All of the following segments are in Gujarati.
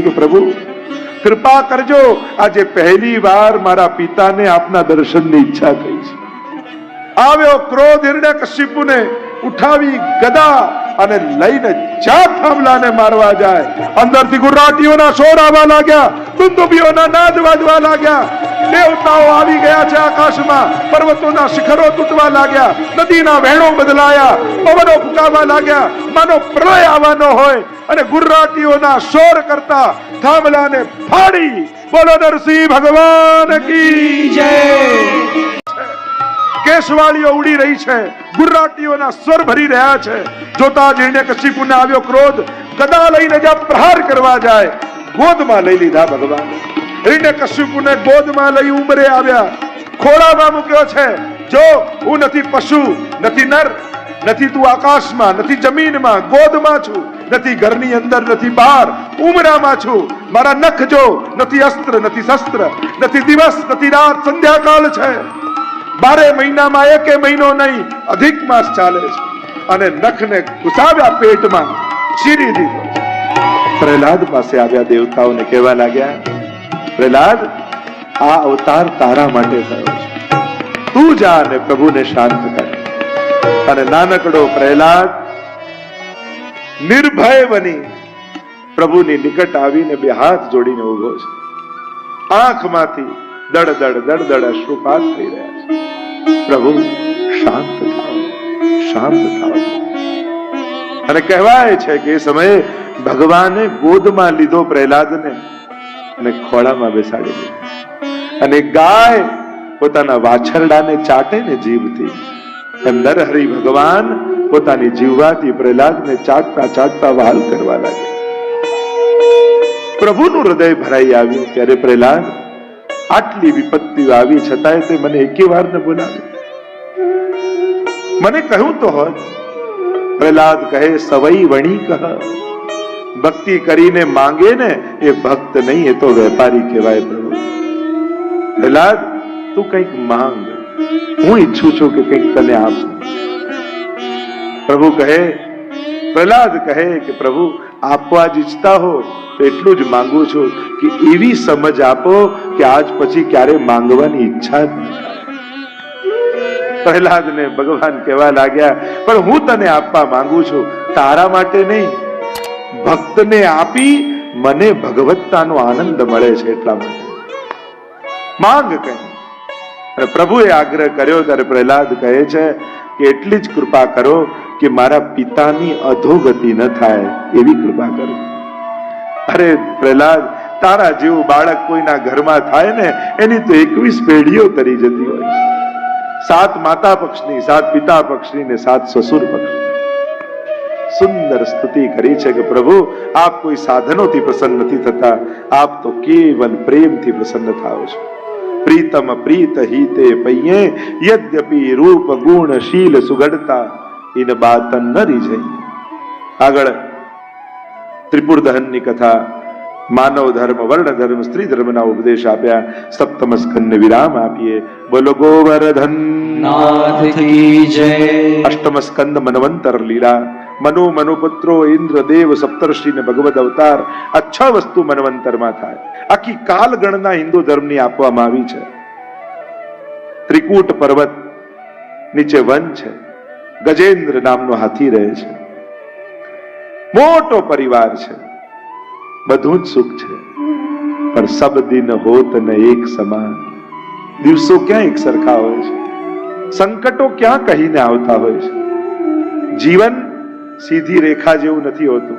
પ્રભુ? કૃપા કરજો. આજે પહેલી વાર મારા પિતાને આપના દર્શનની ઈચ્છા થઈ છે. આવ્યો ક્રોધ હિરણ્ય કશ્યપુને. ઉઠાવી ગદા અને લઈને જ્યાં થાંભલાને મારવા જાય. અંદરથી ગુર્રાટીઓના શોર આવવા લાગ્યા દુંદુબીઓના નાદ વાજવા લાગ્યા. દેવતાઓ આવી ગયા છે આકાશમાં, પર્વતોના શિખરો તૂટવા લાગ્યા, નદીના વહેણો બદલાયા, પવનો ફૂંકાવા લાગ્યા. માનો પ્રલય આવવાનો હોય અને ગુર્રાટીઓના શોર કરતા થાંભલાને ફાડી. બોલો નરસિંહ ભગવાન કી જય. કેશવાળીઓ ઉડી રહી છે. ગુર્રાટીઓના સ્વર ભરી રહ્યા છે. જોતા જ હિરણ્ય કશિપુને આવ્યો ક્રોધ. ગદા લઈને જ્યાં પ્રહાર કરવા જાય, ગોદમાં લઈ લીધા ભગવાન. હિરણ્ય કશ્યપુને ગોદમાં લઈ ઉમરે આવ્યા. ખોળામાં મૂક્યો છે. જો, હું નથી પશુ, નથી નર, નથી તું આકાશમાં, નથી જમીનમાં, ગોદમાં છું. નથી ઘરની અંદર, નથી બહાર, ઉમરામાં છું. મારા નખ જો, નથી અસ્ત્ર, નથી શસ્ત્ર, નથી દિવસ, નથી રાત, સંધ્યાકાળ છે. બારે મહિનામાં એકે મહિનો નહીં, અધિક માસ ચાલે છે. અને નખને ઘુસાવ્યા પેટમાં ચીરી દીધો પ્રહલાદ પાસે આવ્યા દેવતાઓને કહેવા લાગ્યા, પ્રહલાદ, આ અવતાર તારા માટે થયો છે. તું જા અને પ્રભુને શાંત કર. અને નાનકડો પ્રહલાદ નિર્ભય બની પ્રભુની નિકટ આવીને બે હાથ જોડીને ઊભો છે. આંખમાંથી દડ દડ દડ દડ અશ્રુપાત થઈ રહ્યા પ્રભુ, શાંત થાઓ શાંત થાઓ. અને કહેવાય છે કે એ સમયે ભગવાને ગોદમાં લીધો પ્રહલાદને અને ખોળામાં બેસાડી દીધો. અને ગાય પોતાના વાછરડાને ચાટે ને જીભથી એમ નરહરિ ભગવાન પોતાની જીવવાથી પ્રહલાદને ચાટતા ચાટતા વહાલ કરવા લાગ્યા. પ્રભુનું હૃદય ભરાઈ આવ્યું ત્યારે પ્રહલાદ આટલી વિપત્તિઓ આવી છતાંય તે મને એકે વાર ન બોલાવે. મને કહ્યું તો હોત, પ્રહલાદ કહે, સવઈ વણી કહ. ભક્તિ કરીને માંગે ને, એ ભક્ત નહીં, એ તો વેપારી કહેવાય પ્રભુ. પ્રહલાદ, તું કંઈક માંગ. હું ઈચ્છું છું કે કંઈક તને આપું. પ્રભુ કહે પ્રહલાદ કહે કે, પ્રભુ આપવા જ ઈચ્છતા હો, તો એટલું જ માંગુ છું કે એવી સમજ આપો કે આજ પછી ક્યારે માંગવાની ઈચ્છા જ ન થાય પ્રહલાદને ભગવાન કહેવા લાગ્યા, પણ હું તને આપવા માંગુ છું, તારા માટે નહીં. ભક્તને આપી મને ભગવત્તાનો આનંદ મળે છે એટલા માટે. માંગ કહે પ્રભુએ આગ્રહ કર્યો ત્યારે પ્રહલાદ કહે છે એટલી જ કૃપા કરો કે મારા પિતાની અધોગતિ ન થાય એવી કૃપા કરો. અરે પ્રહલાદ, તારા જેવું બાળક કોઈના ઘરમાં થાય ને, એની તો એકવીસ પેઢીઓ તરી જતી હોય સાત માતા પક્ષની, સાત પિતા પક્ષની ને સાત સસુર પક્ષની. સુંદર સ્તુતિ કરી છે કે પ્રભુ, આપ કોઈ સાધનોથી પ્રસન્ન નથી થતા. આપ તો કેવલ પ્રેમથી પ્રસન્ન થાઓ છો. પ્રીતમ પ્રીત હિતે પૈયે યદ્યપિ રૂપ ગુણ શીલ સુગડતા ઇન બાતન ન રીઝઈ આગળ ત્રિપુર દહનની કથા માનવ ધર્મ વર્ણ ધર્મ સ્ત્રી ધર્મના ઉપદેશ આપ્યા સપ્તમ સ્કંદ વિરામ આપીએ. બોલો ગોવર્ધન. અષ્ટમ સ્કંદ મનવંતર લીલા. મનુ મનુપુત્રો ઇન્દ્ર દેવ સપ્તર્ષિ ને ભગવદ અવતાર. આ છ વસ્તુ મનવંતરમાં થાય. આખી કાલગણના હિન્દુ ધર્મની આપવામાં આવી છે. ત્રિકૂટ પર્વત નીચે વન છે. ગજેન્દ્ર નામનો હાથી રહે છે. મોટો પરિવાર છે. બધું જ સુખ છે. પણ સબ દિન હોત ને એક સમાન. દિવસો ક્યાં એક સરખા હોય છે? સંકટો ક્યાં કહીને આવતા હોય છે? જીવન સીધી રેખા જેવું નથી હોતું.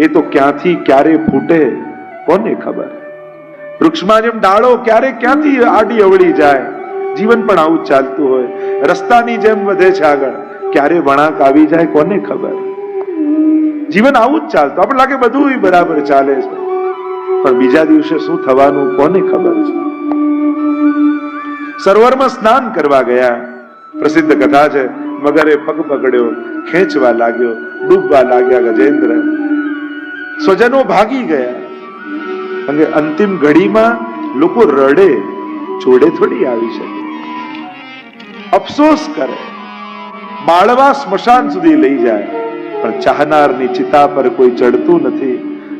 એ તો ક્યાંથી ક્યારે ફૂટે કોને ખબર? વૃક્ષમાં જેમ ડાળો ક્યારે ક્યાંથી આડી અવળી જાય? જીવન પણ આવું જ ચાલતું હોય. રસ્તાની જેમ વધે છે આગળ. ક્યારે વળાંક આવી જાય કોને ખબર? જીવન આવું જ ચાલતું. આપણે લાગે બધું બરાબર ચાલે છે. પણ બીજા દિવસે શું થવાનું કોને ખબર છે? સરોવરમાં સ્નાન કરવા ગયા. પ્રસિદ્ધ કથા છે. મગરે પગ પકડ્યો, ખેંચવા લાગ્યો, ડૂબવા લાગ્યા ગજેન્દ્ર. સ્વજનો ભાગી ગયા. અને અંતિમ ઘડીમાં લોકો રડે, જોડે થોડી આવી શકે. અફસોસ કરે, બાળવા સ્મશાન સુધી લઈ જાય, પણ ચાહનારની ચિતા પર કોઈ ચડતું નથી.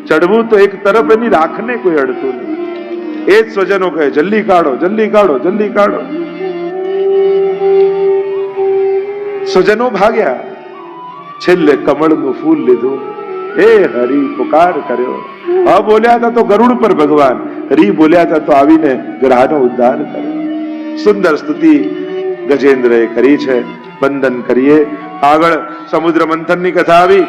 ચડવું તો એક તરફ એની રાખને કોઈ અડતું નથી. એ જ સ્વજનો કહે, જલ્દી કાઢો જલ્દી કાઢો જલ્દી કાઢો. સ્વજનો ભાગ્યા. છેલ્લે કમળનું ફૂલ લીધું. એ હરી પુકાર કર્યો. અ બોલ્યા હતા તો ગરુડ પર ભગવાન. હરી બોલ્યા હતા તો આવીને ગ્રહનો ઉદ્ધાર કર્યો. સુંદર સ્તુતિ ગજેન્દ્રએ કરી છે. વંદન કરીએ. આગળ સમુદ્ર મંથનની કથા આવી.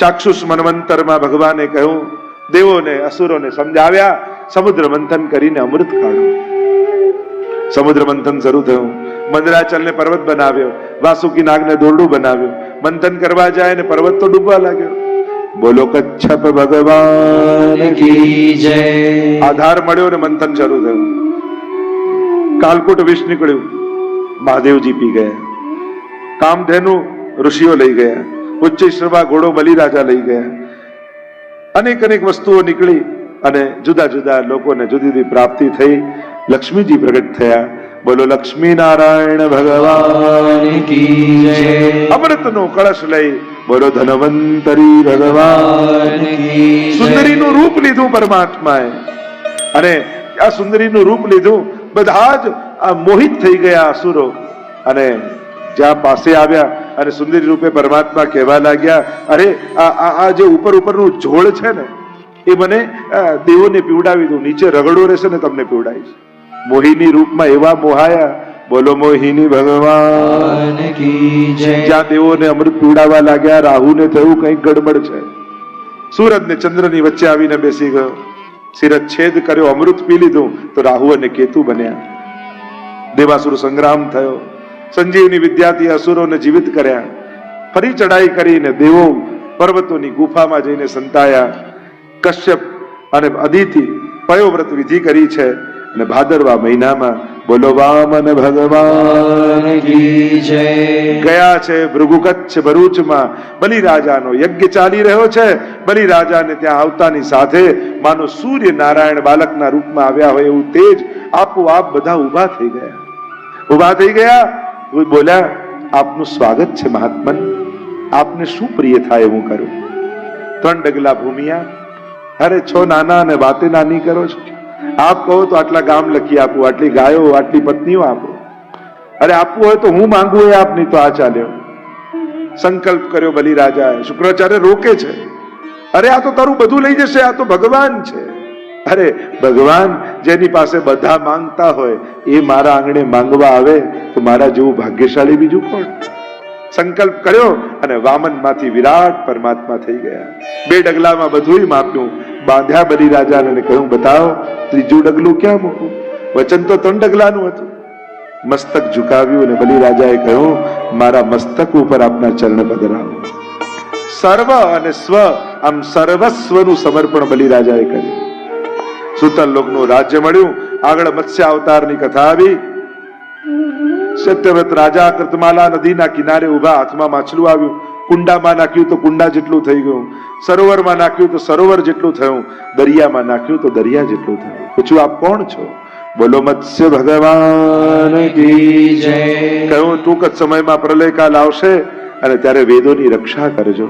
ચાક્ષુષ મનવંતરમાં ભગવાને કહ્યું, દેવોને, અસુરોને સમજાવ્યા. સમુદ્ર મંથન કરીને અમૃત કાઢો. સમુદ્ર મંથન શરૂ થયું. મંદરાચલને પર્વત બનાવ્યો. વાસુકી નાગને દોરડું બનાવ્યું. મંથન કરવા જાય ને પર્વત તો ડૂબવા લાગ્યો. બોલો કચ્છપ ભગવાન આધાર મળ્યો ને મંથન શરૂ થયું. કાલકુટ વિષ નીકળ્યું. મહાદેવજી પી ગયા. કામધેનુ ઋષિઓ લઈ ગયા. ઉચ્ચેશ્વરવા ઘોડો બલિરાજા લઈ ગયા. અનેક અનેક વસ્તુઓ નીકળી અને જુદા જુદા લોકોને જુદી જુદી પ્રાપ્તિ થઈ. લક્ષ્મીજી પ્રગટ થયા. બોલો, લક્ષ્મીનારાયણ ભગવાન કી જય. કળશ લઈ બોલો, ધનવંતરી ભગવાન સુંદરીનું રૂપ લીધું પરમાત્માએ. અને આ સુંદરીનું રૂપ લીધું બધા જ આ મોહિત થઈ ગયા અસુરો અને જ્યાં પાસે આવ્યા અને સુંદરી રૂપે પરમાત્મા કહેવા લાગ્યા, અરે, આ જે ઉપર ઉપરનું જોડ છે ને, એ મને દેવોને પીવડાવી દઉં નીચે રગડો રહેશે ને તમને પીવડાવીશ. મોહિની રૂપમાં એવા મોહાયા બોલો મોહિની ભગવાન. જ્યાં. દેવોને અમૃત પીડાવા લાગ્યા રાહુને થયું કંઈક ગડબડ છે. સુરજ ને ચંદ્રની વચ્ચે આવીને બેસી ગયો. સિરજ છેદ કર્યો અમૃત પી લીધું તો રાહુ અને કેતુ બન્યા. દેવાસુર સંગ્રામ થયો. સંજીવની વિદ્યાથી અસુરોને જીવિત કર્યા. ફરી ચડાઈ કરીને દેવો પર્વતોની ગુફામાં જઈને સંતાયા. કશ્યપ અને અદિતિ પયોવ્રત વિધિ કરી છે. અને ભાદરવા મહિનામાં બોલો, વામન ભગવાન ગયા છે ભૃગુ કચ્છ ભરૂચમાં. બલિ યજ્ઞ ચાલી રહ્યો છે. બલિ ત્યાં આવતાની સાથે માનો સૂર્ય નારાયણ બાલકના રૂપમાં આવ્યા હોય એવું તેજ આપોઆપ બધા ઊભા થઈ ગયા. ઊભા થઈ ગયા? બોલ્યા, આપનું સ્વાગત છે મહાત્મન. આપને શું પ્રિય થાય એવું કરું? ત્રણ ડગલા ભૂમિયા. અરે છો નાના અને વાતે નાની કરો છો. આપ કહો તો આટલા ગામ લખી આપો, આટલી ગાયો, આટલી પત્નીઓ આપો. અરે આપવું હોય તો હું માંગુ એ આપ તો આ ચાલ્યો. સંકલ્પ કર્યો બલિરાજાએ, શુક્રાચાર્ય રોકે છે. અરે આ તો તારું બધું લઈ જશે, આ તો ભગવાન છે. અરે ભગવાન જેની પાસે બધા માંગતા હોય, એ મારા આંગણે માંગવા આવે, તો મારા જેવું ભાગ્યશાળી બીજું કોણ? સંકલ્પ કર્યો અને વામનમાંથી વિરાટ પરમાત્મા થઈ ગયા. બે ડગલામાં બધું માપ્યું બાંધ્યા બલિરાજાને અને કહ્યું, બતાવો, ત્રીજું ડગલું ક્યાં મૂકું વચન તો ત્રણ ડગલાનું હતું. મસ્તક ઝુકાવ્યું અને બલિરાજાએ કહ્યું, મારા મસ્તક ઉપર આપના ચરણ પધરાવો. સર્વ અને સ્વ, આમ સર્વસ્વનું સમર્પણ બલિરાજાએ કર્યું. સુતલ લોકનું રાજ્ય મળ્યું. આગળ મત્સ્ય અવતારની કથા આવી. સત્યવ્રત રાજા કૃતમાલા નદીના કિનારે ઊભા હાથમાં માછલું આવ્યું. કુંડામાં નાખ્યું તો કુંડા જેટલું થઈ ગયું. સરોવરમાં નાખ્યું તો સરોવર જેટલું થયું. દરિયામાં નાખ્યું તો દરિયા જેટલું થયું. પૂછ્યું, આપ કોણ છો? બોલો, મત્સ્ય ભગવાન કહ્યું, ટૂંક જ સમયમાં પ્રલયકાલ આવશે અને ત્યારે વેદોની રક્ષા કરજો.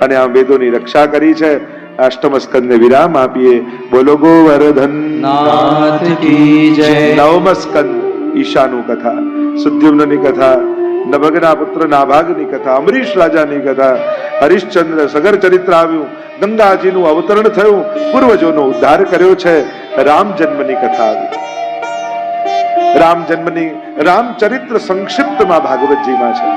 અને આમ વેદોની રક્ષા કરી છે. અષ્ટમ સ્કંદને વિરામ આપીએ. બોલો ગોવર્ધન નાથ કી નવમ સ્કંદ ઈશાનું કથા. સુદ્યુમ્નની કથા નભગના પુત્ર નાભાગની કથા, અમરીશ રાજાની કથા, હરિશ્ચંદ્ર સગર ચરિત્ર આવ્યું, ગંગાજીનું અવતરણ થયું, પૂર્વજોનો ઉદ્ધાર કર્યો છે રામ જન્મની કથા આવી. રામ જન્મની રામચરિત્ર સંક્ષિપ્તમાં ભાગવતજીમાં છે.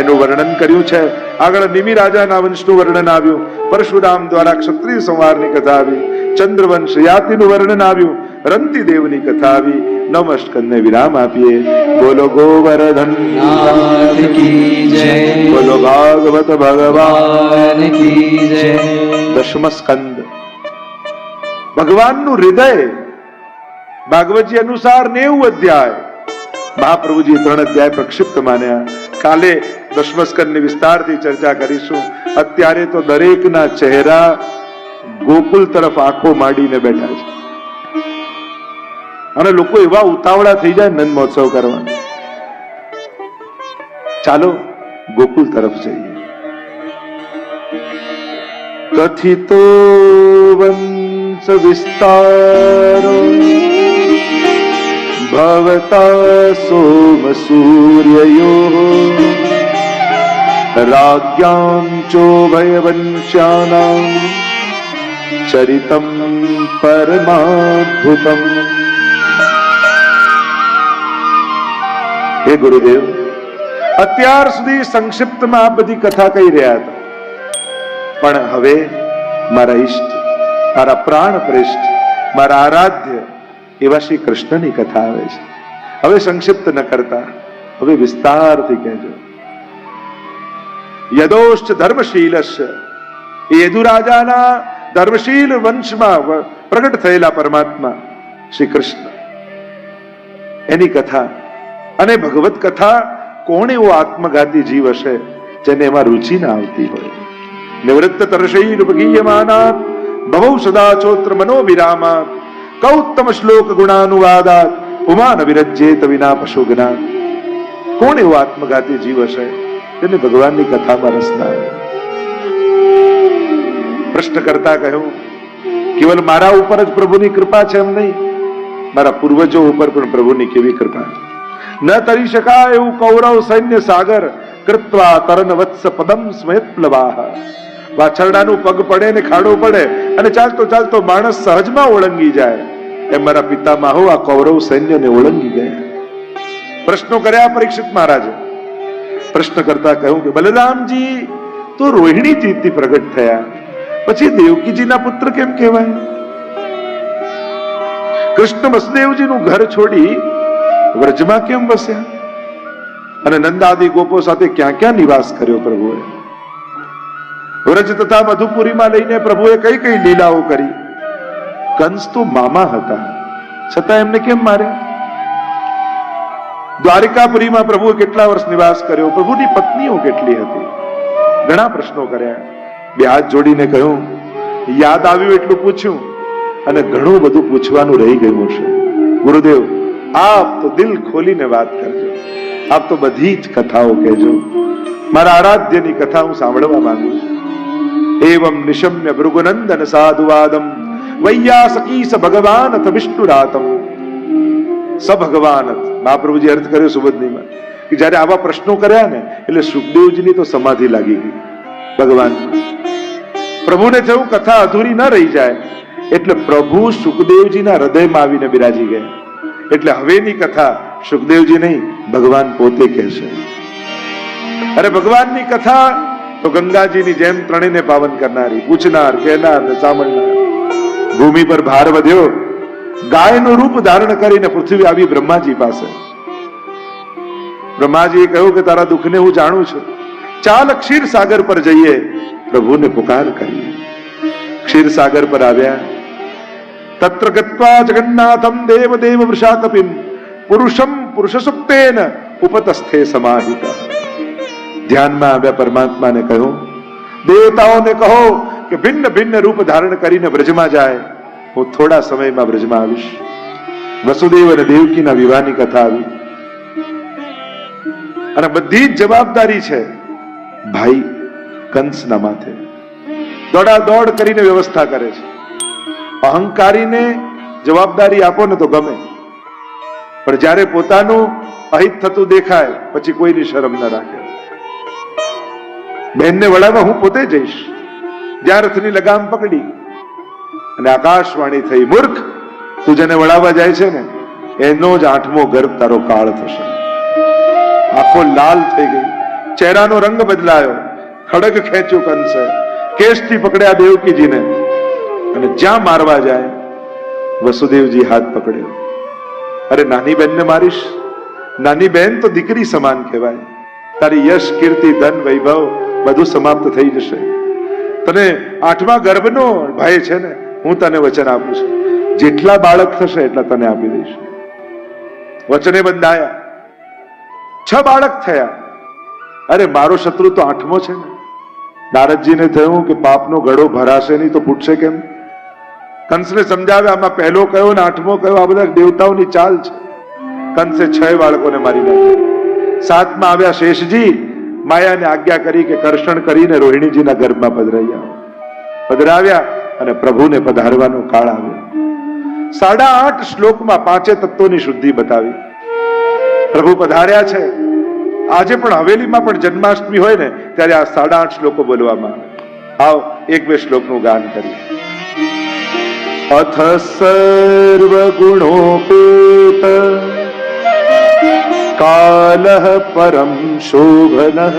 એનું વર્ણન કર્યું છે, આગળ નિમિ રાજાના વંશનું વર્ણન આવ્યું, પરશુરામ દ્વારા ક્ષત્રિય સંવારની કથા આવી, ચંદ્રવંશ યાતિનું વર્ણન આવ્યું રંતી દેવની કથા આવી નમસ્કરને વિરામ આપીએ બોલો ગોવર્ધન બોલો ભાગવત ભગવાન દશમ સ્કંદ ભગવાનનું હૃદય ભાગવતજી અનુસાર નેવું અધ્યાય મહાપ્રભુજી ત્રણ અધ્યાય પ્રક્ષિપ્ત માન્યા. કાલે દશમસ્કરની વિસ્તારથી ચર્ચા કરીશું. અત્યારે તો દરેકના ચહેરા ગોકુલ તરફ આંખો માંડીને બેઠા છે. અને લોકો એવા ઉતાવળા થઈ જાય નંદ મહોત્સવ કરવા ચાલો ગોકુલ તરફ જઈએ. કથિતો વંશ વિસ્તારો, ભવતા સોમ સૂર્યયો ચોભય વંશ્યાના, ચરિતમ પરમાદ્ભુતમ. હે ગુરુદેવ, અત્યાર સુધી સંક્ષિપ્તમાં આ બધી કથા કહી રહ્યા હતા. પણ હવે મારા ઈષ્ટ, મારા પ્રાણ પ્રેષ્ઠ, મારા આરાધ્ય એવા શ્રી કૃષ્ણની કથા આવે છે. હવે સંક્ષિપ્ત ન કરતા, હવે વિસ્તારથી કહેજો. યદોષ્ઠ ધર્મશીલશ યદુરાજાના ધર્મશીલ વંશમાં પ્રગટ થયેલા પરમાત્મા શ્રી કૃષ્ણ. એની કથા અને ભગવત કથા કોણ એવો આત્મઘાતી જીવ હશે જેને એમાં રુચિ ના આવતી હોય? નિવૃત્ત તરશૈર ઉપગીયમાનાત ભવૌ સદાચોત્ર મનોવિરામા કૌત્તમ શ્લોક ગુણાનુવાદાત ઉમાન વિરજ્યેત વિના પશુગના કોણ એવો આત્મઘાતી જીવ હશે તેને ભગવાનની કથામાં રસ ના પ્રશ્ન કરતા કહ્યું, કેવલ મારા ઉપર જ પ્રભુની કૃપા છે એમ નહીં. મારા પૂર્વજો ઉપર પણ પ્રભુની કેવી કૃપા છે? ન તરી શકાય એવું કૌરવ સૈન્ય સાગર, કૃત્વા તરણ વત્સ પદમ સ્મયત્પ્લવાહ વાછરડાનું પગ પડે ને ખાડો પડે અને ચાલતો ચાલતો માણસ સહજમાં ઓળંગી જાય. એમ મારા પિતામહો આ કૌરવ સૈન્યને ઓળંગી ગયા. પ્રશ્નો કર્યા પરીક્ષિત મહારાજે. પ્રશ્ન કરતા કહ્યું કે, બલરામજી, તો રોહિણીજીથી પ્રગટ થયા. પછી દેવકીજીના પુત્ર કેમ કહેવાય? કૃષ્ણ વસુદેવજીનું ઘર છોડી વ્રજમાં કેમ વસ્યા? અને નંદાદી ગોપો સાથે ક્યાં ક્યાં નિવાસ કર્યો પ્રભુએ? વ્રજ તથા મધુપુરીમાં લઈને પ્રભુએ કઈ કઈ લીલાઓ કરી? કંસ તો મામા હતા. છતાં એમને કેમ માર્યા? દ્વારિકાપુરીમાં પ્રભુએ કેટલા વર્ષ નિવાસ કર્યો? પ્રભુની પત્નીઓ કેટલી હતી? ઘણા પ્રશ્નો કર્યા. બે હાથ જોડીને કહ્યું, યાદ આવ્યું એટલું પૂછ્યું અને ઘણું બધું પૂછવાનું રહી ગયું છે ગુરુદેવ આપ તો દિલ ખોલીને વાત કરજો. આપ તો બધી જ કથાઓ કહેજો. મારા આરાધ્યની કથા હું સાંભળવા માંગુ છું. એવમ નિશમ્ય ભૃગુનંદન સાધુવાદમ. વૈયાસકીસ સ ભગવાન અથ વિષ્ણુરાતમ. સ ભગવાન મહાપ્રભુજી અર્થ કર્યો સુબોધનીમાં કે જ્યારે આવા પ્રશ્નો કર્યા ને, એટલે સુખદેવજીની તો સમાધિ લાગી ગઈ. ભગવાન, પ્રભુને થયું કથા અધૂરી ન રહી જાય, એટલે પ્રભુ સુખદેવજીના હૃદયમાં આવીને બિરાજી ગયા. એટલે હવેની કથા સુખદેવજી નહીં, ભગવાન પોતે કહેશે અરે ભગવાનની કથા તો ગંગાજીની જેમ ત્રણેયને પાવન કરનારી, પૂછનાર, કહેનાર ને સાંભળનાર. ભૂમિ પર ભાર વધ્યો. ગાયનું રૂપ ધારણ કરીને પૃથ્વી આવી બ્રહ્માજી પાસે. બ્રહ્માજીએ કહ્યું કે તારા દુઃખને હું જાણું છું. ચાલ ક્ષીર સાગર પર જઈએ. પ્રભુને પુકાર કરીએ. ક્ષીર સાગર પર આવ્યા. તત્ર ગત્વા જગન્નાથમ દેવ દેવ વૃષાકપિમ પુરુષમ પુરુષ સુપ્તેન ઉપતસ્થે સમાહિત ધ્યાનમાં આવ્યા પરમાત્માને કહ્યું દેવતાઓને કહો કે ભિન્ન ભિન્ન રૂપ ધારણ કરીને બ્રજમાં જાય હું થોડા સમયમાં બ્રજમાં આવીશ વસુદેવ અને દેવકીના વિવાહની કથા આવી અને બધી જ જવાબદારી છે ભાઈ કંસના માથે દોડા દોડ કરીને વ્યવસ્થા કરે છે અહંકારીને જવાબદારી આપો ને તો ગમે. પણ જ્યારે પોતાનું અહિત થતું દેખાય, પછી કોઈની શરમ ન રાખે. બહેનને વળાવવા હું પોતે જઈશ. જ્યાં રથની લગામ પકડી. અને આકાશવાણી થઈ, મૂર્ખ, તું જેને વડાવવા જાય છે ને, એનો જ આઠમો ગર્ભ તારો કાળ થશે. આંખો લાલ થઈ ગઈ, ચહેરાનો રંગ બદલાયો, ખડક ખેંચ્યું કંસે. કેશથી પકડ્યા દેવકીજીને અને જ્યાં મારવા જાય, વસુદેવજી હાથ પકડ્યો. અરે નાની બહેનને મારીશ? નાની બહેન તો દીકરી સમાન કહેવાય. તારી યશ, કીર્તિ, ધન, વૈભવ બધું સમાપ્ત થઈ જશે. તને આઠમા ગર્ભનો ભય છે ને, હું તને વચન આપું છું. જેટલા બાળક થશે એટલા તને આપી દઈશ. વચને બંધાયા. છ બાળક થયા. અરે, મારો શત્રુ તો આઠમો છે ને. નારદજીને થયું કે પાપનો ગળો ભરાશે નહીં તો પૂછશે કેમ? કંસને સમજાવે આમાં પહેલો કયો ને આઠમો કયો? આ બધા દેવતાઓની ચાલ છે. કંસે છ બાળકોને મારી નાખ્યા. સાતમાં આવ્યા શેષજી, માયાને આજ્ઞા કરી કે કરશણ કરીને રોહિણીજીના ગર્ભમાં પધરાઈ પધરાવ્યા અને પ્રભુને પધારવાનો કાળ આવ્યો. સાડા આઠ શ્લોકમાં પાંચે તત્વોની શુદ્ધિ બતાવી. પ્રભુ પધાર્યા છે. આજે પણ હવેલીમાં પણ જન્માષ્ટમી હોય ને, ત્યારે આ સાડા આઠ શ્લોકો બોલવામાં આવે. આવ, એક બે શ્લોકનું ગાન કરીએ. अथ सर्वगुणोपेत कालः परं शोभनः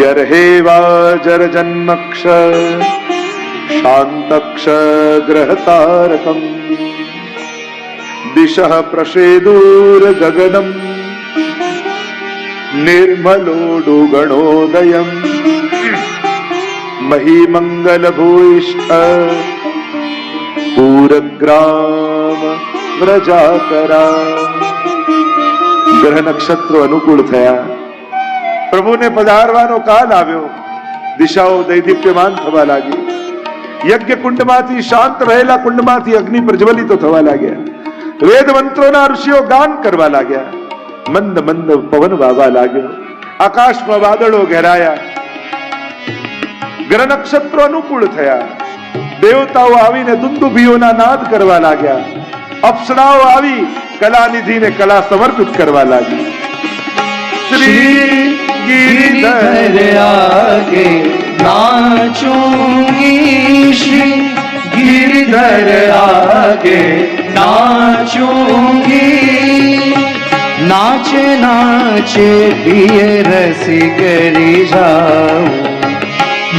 यर्हेवाजरजन्मक्ष शान्तक्ष ग्रहतारकम् दिशः प्रसेदूरगगनम् निर्मलोडुगणोदयम् महीमङ्गलभूयिष्ठ પૂરગ્રામ વ્રજાકરા ગ્રહ નક્ષત્રો અનુકૂળ થયા પ્રભુને પધારવાનો કાલ આવ્યો દિશાઓ દૈદીપ્યમાન થવા લાગી યજ્ઞ કુંડમાંથી શાંત રહેલા કુંડમાંથી અગ્નિ પ્રજ્વલિતો થવા લાગ્યા વેદ મંત્રોના ઋષિઓ ગાન કરવા લાગ્યા મંદ મંદ પવન વાવા લાગ્યો આકાશમાં વાદળો ઘેરાયા ગ્રહ નક્ષત્રો અનુકૂળ થયા દેવતાઓ આવીને દુંદુભીઓના નાદ કરવા લાગ્યા અપ્સરાઓ આવી કલાનિધિને કલા સમર્પિત કરવા લાગી શ્રી ગિરિધર गिरिधर आगे नाचूंगी श्री गिरिधर आगे नाचूंगी नाच नाच प्रिय रसी करी जाऊं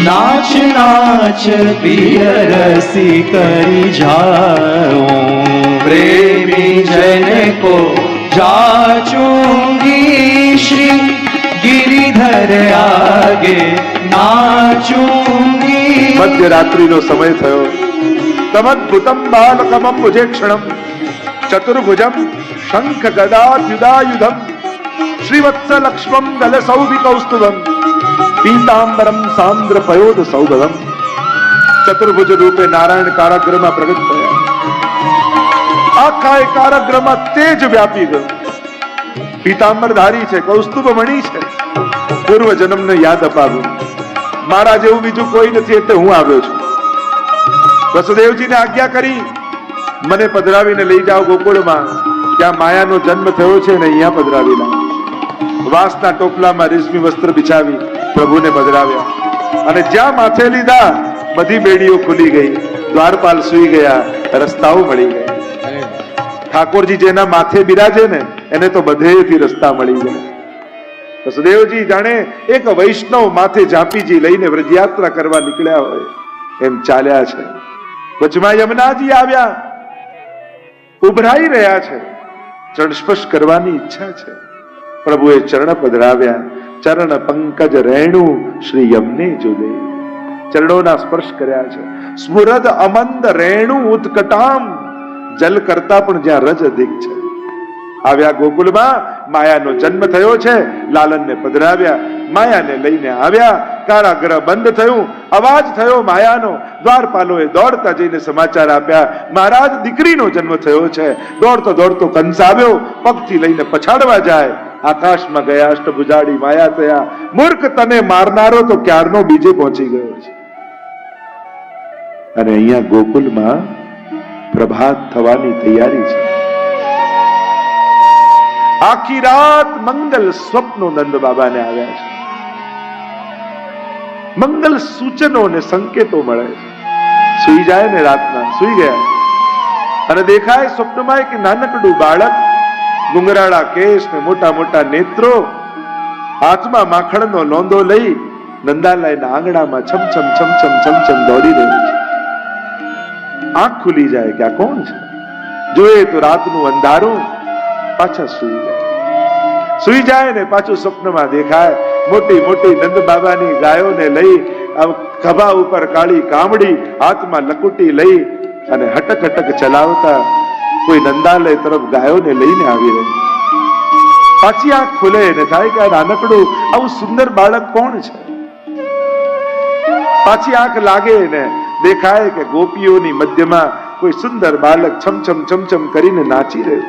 નાચ નાચ પિય રસી કરી જાઓ પ્રેમી જન કો જાચુંગી શ્રી ગિરિધર આગે નાચુંગી. મધ્યરાત્રિનો સમય થયો. તમદ્ભુતમ બાલકમમ ભુજેક્ષણમ, ચતુર્ભુજમ શંખ ગદા દ્યુદાયુધમ શ્રીવત્સ લક્ષ્મમ દલસૌભિ કૌસ્તુભમ પીતાંબરમ સાંદ્ર પયોદ સૌગલમ ચતુર્ભુજ રૂપે નારાયણ કારાગ્રહમાં પ્રગટ થયા આખા એ કારાગ્રહમાં તેજ વ્યાપી ગયું પીતાંબર ધારી છે કૌસ્તુભ મણી છે। પૂર્વ જન્મને યાદ અપાવ્યું મારા જેવું બીજું કોઈ નથી એટલે હું આવ્યો છું। વસુદેવજીને આજ્ઞા કરી, મને પધરાવીને લઈ જાઓ ગોકુળમાં, ત્યાં માયાનો જન્મ થયો છે ને અહીંયા પધરાવી લાવ વાંસના ટોપલામાં રેશમી વસ્ત્ર બિછાવી પ્રભુને પધરાવ્યા. અને જ્યાં માથે લીધા, બધી બેડીઓ ખુલી ગઈ. દ્વારપાલ સુઈ ગયા, રસ્તાઓ મળી ગયા. ઠાકોરજી જેના માથે બિરાજે ને, એને તો બધેથી રસ્તા મળી ગયા. વસુદેવજી જાણે એક વૈષ્ણવ માથે ઝાંપીજી લઈને વ્રજયાત્રા કરવા નીકળ્યા હોય. એમ ચાલ્યા છે. વચમાં યમુનાજી આવ્યા. ઉભરાઈ રહ્યા છે. ચરણ સ્પર્શ કરવાની ઈચ્છા છે. પ્રભુએ ચરણ પધરાવ્યા. ચરણ પંકજ રેણુ શ્રી યમને જુલે ચરણોના સ્પર્શ કર્યા છે. સ્મુરદ અમંદ રેણુ ઉત્કટામ. જલ કરતા પણ જ્યાં રજ અધિક છે. આવ્યા ગોકુલમાં માયાનો જન્મ થયો છે. લાલનને પધરાવ્યા, માયાને લઈને આવ્યા. કારાગ્રહ બંધ થયું. અવાજ થયો માયાનો. દ્વારપાલોએ દોડતા જઈને સમાચાર આપ્યા. મહારાજ દીકરીનો જન્મ થયો છે. દોડતો દોડતો કંસ આવ્યો પગથી લઈને પછાડવા જાય. આકાશમાં ગયા અષ્ટભુજાડી માયા થયા. મૂર્ખ તને મારનારો તો ક્યારનો બીજે પહોંચી ગયો છે? અને અહીંયા ગોકુલમાં પ્રભાત થવાની તૈયારી છે. આખી રાત મંગલ સ્વપ્નો નંદ બાબાને આવ્યા છે. મંગલ સૂચનો અને સંકેતો મળે છે. સુઈ જાય ને રાતના, સુઈ ગયા. અને દેખાય સ્વપ્નમાં એક નાનકડું બાળક ગુંગરાળા કેશ ને મોટા મોટા નેત્રો. હાથમાં માખણનો લોંદો લઈ નંદાલયના આંગણામાં છમછમ છમછમ છમછમ દોડી રહ્યું છે. આંખ ખુલી જાય કે આ કોણ છે? જોઈએ તો રાતનું અંધારું પાછા સુઈ જાય. સુઈ જાય ને પાછું સ્વપ્નમાં દેખાય. મોટી મોટી નંદ બાબાની ગાયોને લઈ ખભા ઉપર કાળી કામડી હાથમાં લકુટી લઈ અને હટક હટક ચલાવતા કોઈ નંદાલય તરફ ગાયોને લઈને આવી રહ્યું પાછી આ ખુલે ને થાય કે નાનકડું આવું સુંદર બાળક કોણ છે? પાછી આંખ લાગે ને દેખાય કે ગોપીઓની મધ્યમાં કોઈ સુંદર બાળક છમછમ છમછમ કરીને નાચી રહ્યું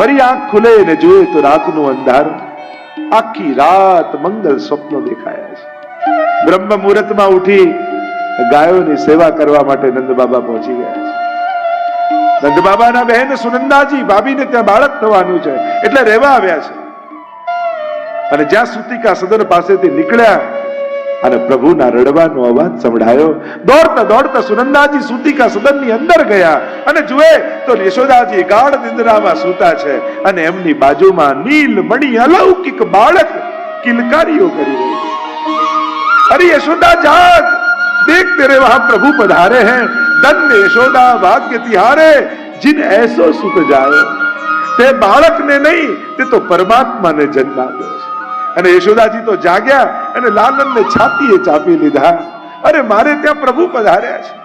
ફરી આંખ ખુલે ને જોઈએ તો રાતનું અંધારું. આખી રાત મંગલ સ્વપ્નો દેખાયા છે. બ્રહ્મ મુહૂર્તમાં ઉઠી ગાયોની સેવા કરવા માટે નંદ બાબા પહોંચી ગયા છે. નંદબાબાના બહેન સુનંદાજી, ભાભીને ત્યાં બાળક થવાનું છે. એટલે રહેવા આવ્યા છે. અને જ્યાં સુતિકા સદન પાસેથી નીકળ્યા અને પ્રભુના રડવાનો અવાજ સંભળાયો, દોડતા દોડતા સુનંદાજી સુતિકા સદનની અંદર ગયા અને જુએ તો યશોદાજી ગાઢ નિંદ્રામાં સૂતા છે અને એમની બાજુમાં નીલ મણી અલૌકિક બાળક કિલકારીઓ કરી રહી અરે યશોદા જાગ દેખ તેરે વહા પ્રભુ પધારે હે. દંડ યશોદા ભાગ્ય તિહારે જીન એસો સુખ જાય. તે બાળકને નહીં, તે તો પરમાત્માને જન્મ આપ્યો છે. અને યશોદાજી તો જાગ્યા અને લાલનને છાતીએ ચાપી લીધા. અરે મારે ત્યાં પ્રભુ પધાર્યા છે.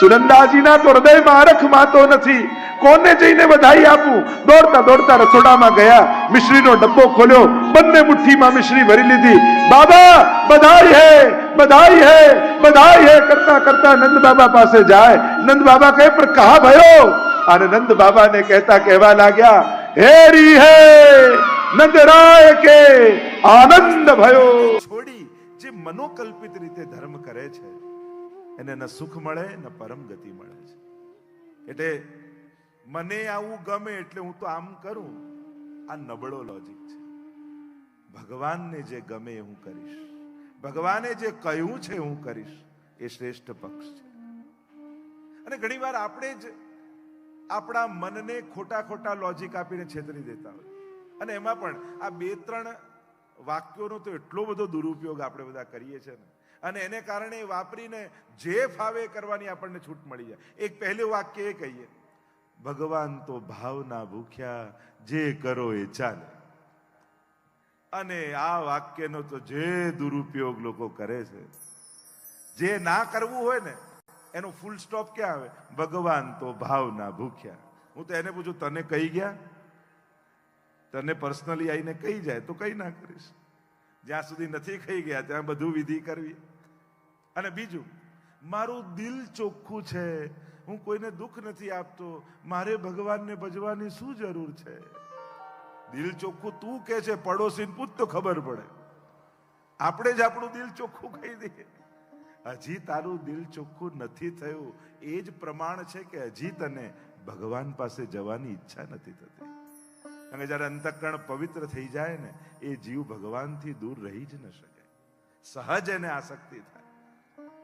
સુનંદાજીના તો હૃદયમાં અરખ માતો નથી. કોને જઈને વધાઈ આપું? દોડતા દોડતા રસોડામાં ગયા, મિશ્રીનો ડબ્બો ખોલ્યો, બંને મુઠ્ઠીમાં મિશ્રી ભરી લીધી. બાબા, બધાઈ હે બધાઈ હે બધાઈ હે, કરતા કરતા નંદ બાબા પાસે જાય. નંદ બાબા કહે, પણ કહા ભયો? અને નંદ બાબાને કહેતા કહેવા લાગ્યા, હેરી હે નંદરાય કે આનંદ ભયો. છોડી, જે મનોકલ્પિત રીતે ધર્મ કરે છે એને ન સુખ મળે, ન પરમ ગતિ મળે છે. એટલે મને આવું ગમે એટલે હું તો આમ કરું. આ નબળો લોજિક છે. ભગવાનને જે ગમે એ હું કરીશ. ભગવાને જે કહ્યું છે હું કરીશ, એ શ્રેષ્ઠ પક્ષ છે. અને ઘણીવાર આપણે જ આપણા મનને ખોટા ખોટા લોજિક આપીને છેતરી દેતા હોય. અને એમાં પણ આ બે ત્રણ વાક્યોનો તો એટલો બધો દુરુપયોગ આપણે બધા કરીએ છીએ ને અને એને કારણે વાપરીને જે ફાવે કરવાની આપણને છૂટ મળી જાય. એક પહેલું વાક્ય એ કહીએ, ભગવાન તો ભાવના ભૂખ્યા, જે કરો એ ચાલે. અને આ વાક્યનો તો જે દુરુપયોગ લોકો કરે છે, જે ના કરવું હોય ને, એનો ફૂલ સ્ટોપ ક્યાં આવે? ભગવાન તો ભાવના ભૂખ્યા. હું તો એને પૂછું, તને કહી ગયા? તને પર્સનલી આવીને કહી જાય તો કઈ ના કરીશ. જ્યાં સુધી નથી કહી ગયા, ત્યાં બધું વિધિ કરવી. અને બીજું, મારું દિલ ચોખ્ખું છે. હું કોઈને દુઃખ નથી આપતો. મારે ભગવાનને ભજવાની શું જરૂર છે? દિલ ચોખ્ખું તું કે છે? પડોશી પૂછ તો ખબર પડે. આપણે જ આપણું દિલ ચોખ્ખું કહી દઈએ. હજી તારું દિલ ચોખ્ખું નથી થયું. એ જ પ્રમાણ છે કે હજી તને ભગવાન પાસે જવાની ઈચ્છા નથી થતી. અને જ્યારે અંતકરણ પવિત્ર થઈ જાય ને, એ જીવ ભગવાનથી દૂર રહી જ ન શકે. સહજ એને આસક્તિ થાય.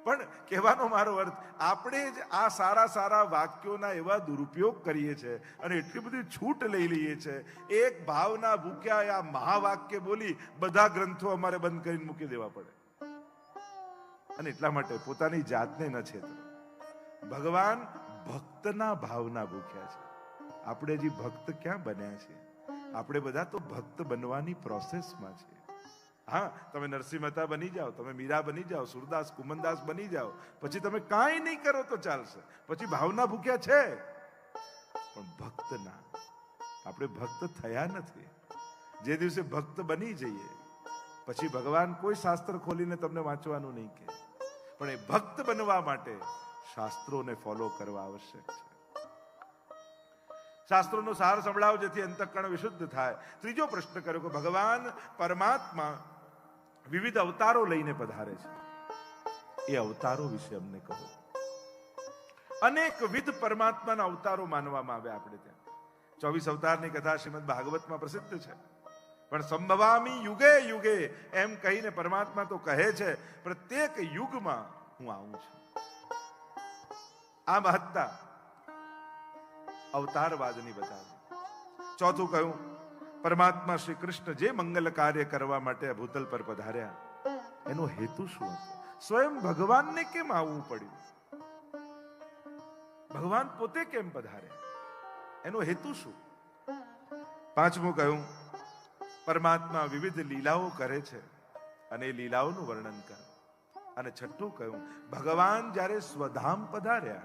પણ કહેવાનો મારો અર્થ, આપણે જ આ સારા સારા વાક્યોના એવા દુરુપયોગ કરીએ છીએ અને એટલી બધી છૂટ લઈ લઈએ છીએ એક ભાવના ભૂખ્યા આ મહાવાક્ય બોલી બધા ગ્રંથો અમારે બંધ કરીને મૂકી દેવા પડે. અને એટલા માટે પોતાની જાતને ન છેતરો. ભગવાન ભક્તના ભાવના ભૂખ્યા છે. આપણે હજી ભક્ત ક્યાં બન્યા છે આપણે બધા તો ભક્ત બનવાની પ્રોસેસમાં છે હા, તમે નરસિંહ મહેતા બની જાઓ, તમે મીરા બની જાઓ, સુરદાસ, કુમનદાસ બની જાઓ. પછી તમે કાંઈ નહીં કરો તો ચાલશે. પછી ભાવના ભૂખ્યા છે. પણ ભક્ત ના. આપણે ભક્ત થયા નથી. જે દિવસે ભક્ત બની જઈએ, પછી ભગવાન કોઈ શાસ્ત્ર ખોલીને તમને વાંચવાનું નહીં કે પણ એ ભક્ત બનવા માટે શાસ્ત્રોને ફોલો કરવા આવશ્યક છે. શાસ્ત્રોનો સાર સંભળાવો જેથી અંતઃકરણ વિશુદ્ધ થાય. ત્રીજો પ્રશ્ન કર્યો કે ભગવાન પરમાત્મા વિવિધ અવતારો લઈને પધારે છે. એ અવતારો વિશે અમને કહો. અનેક વિધ પરમાત્માના અવતારો માનવામાં આવ્યા આપણે ત્યાં. ચોવીસ અવતારની કથા શ્રીમદ ભાગવતમાં પ્રસિદ્ધ છે. પણ સંભવામી યુગે યુગે એમ કહીને પરમાત્મા તો કહે છે, પ્રત્યેક યુગમાં હું આવું છું. આ મહત્તા અવતારવાદની બતાવી. ચોથું કહ્યું, પરમાત્મા શ્રી કૃષ્ણ જે મંગલ કાર્ય કરવા માટે ભૂતલ પર પધાર્યા, એનો હેતુ શું સ્વયં ભગવાનને કેમ આવવું પડ્યું? ભગવાન પોતે કેમ પધાર્યા? એનો હેતુ શું? પાંચમું કહ્યું, પરમાત્મા વિવિધ લીલાઓ કરે છે અને એ લીલાઓનું વર્ણન કરે. અને છઠ્ઠું કહ્યું, ભગવાન જ્યારે સ્વધામ પધાર્યા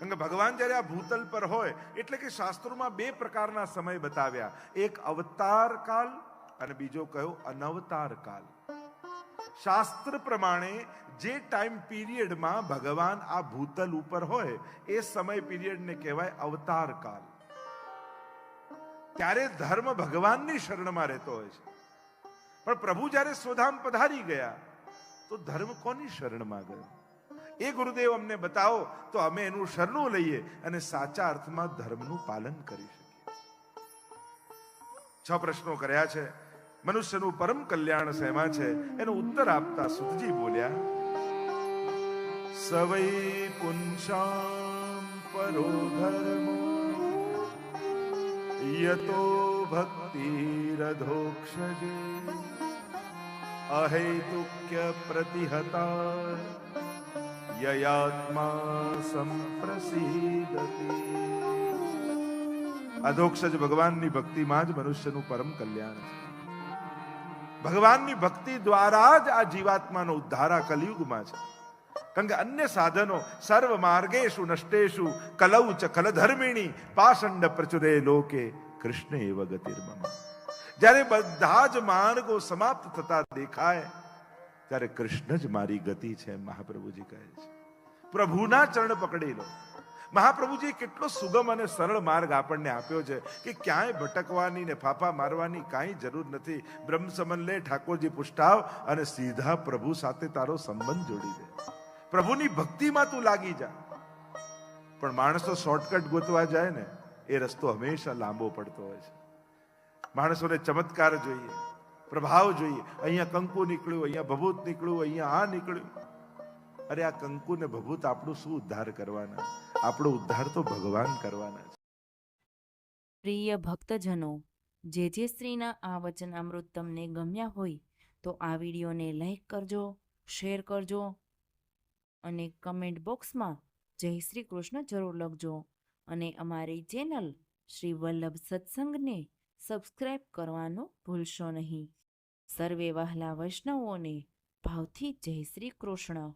કારણ કે ભગવાન જ્યારે આ ભૂતલ પર હોય, એટલે કે શાસ્ત્રોમાં બે પ્રકારના સમય બતાવ્યા. એક અવતાર કાલ અને બીજો કયો અનવતાર કાલ. શાસ્ત્ર પ્રમાણે જે ટાઈમ પીરિયડમાં ભગવાન આ ભૂતલ ઉપર હોય, એ સમય પીરિયડને કહેવાય અવતાર કાલ. ત્યારે ધર્મ ભગવાનની શરણમાં રહેતો હોય છે. પણ પ્રભુ જ્યારે સ્વધામ પધારી ગયા, તો ધર્મ કોની શરણમાં ગયો? એ ગુરુદેવ અમને બતાવો, તો અમે એનું શરણું લઈએ અને સાચા અર્થમાં ધર્મનું પાલન કરી શકીએ. છ પ્રશ્નો કર્યા છે. મનુષ્યનું પરમ કલ્યાણ શેમાં છે? એનો ઉત્તર આપતા સુતજી બોલ્યા, સવૈ પુંશામ પરો ધર્મ, યતો ભક્તિરધોક્ષજે, અહેતુક્ય પ્રતિહતા યયાત્મા સંપ્રસિદતિ જ ભગવાનની ભક્તિમાં જ મનુષ્યનું પરમ કલ્યાણ છે ભગવાનની ભક્તિ દ્વારા જ આ જીવાત્માનો ઉદ્ધાર આ કલયુગમાં છે કારણ કે અન્ય સાધનો સર્વ માર્ગેશુ નષ્ટેશુ કલૌ ચ કલધર્મિણી પાષંડ પ્રચુરે લોકે કૃષ્ણ એવ ગતિર્મમ જ્યારે બધા જ માર્ગો સમાપ્ત થતા દેખાય ત્યારે કૃષ્ણ જ મારી ગતિ છે મહાપ્રભુજી કહે છે. પ્રભુના ચરણ પકડી લો. મહાપ્રભુજી કેટલો સુગમ અને સરળ માર્ગ આપણને આપ્યો છે કે ક્યાંય ભટકવાની ને ફાફા મારવાની કાંઈ જરૂર નથી. બ્રહ્મ લે, ઠાકોરજી પુષ્ટાવ અને સીધા પ્રભુ સાથે તારો સંબંધ જોડી દે. પ્રભુની ભક્તિમાં તું લાગી જા. પણ માણસો શોર્ટકટ ગોતવા જાય ને, એ રસ્તો હંમેશા લાંબો પડતો હોય છે. માણસોને ચમત્કાર જોઈએ. પ્રભાવ જોઈએ. અહીંયા કંકુ નીકળ્યું, અહીંયા ભભૂત નીકળ્યું, અહીંયા આ નીકળ્યું. અરે આ કંકુ ને ભભૂત આપણું શું ઉદ્ધાર કરવાના? આપણો ઉદ્ધાર તો ભગવાન કરવાના છે. પ્રિય ભક્તજનો, જે જે શ્રીના આ વચન અમૃત તમને ગમ્યા હોય, તો આ વિડીયોને લાઈક કરજો, શેર કરજો અને કમેન્ટ બોક્સમાં જય શ્રી કૃષ્ણ જરૂર લખજો. અને અમારી ચેનલ શ્રી વલ્લભ સત્સંગને સબસ્ક્રાઈબ કરવાનું ભૂલશો નહીં. સર્વે વહાલા વૈષ્ણવોને ભાવથી જય શ્રી કૃષ્ણ.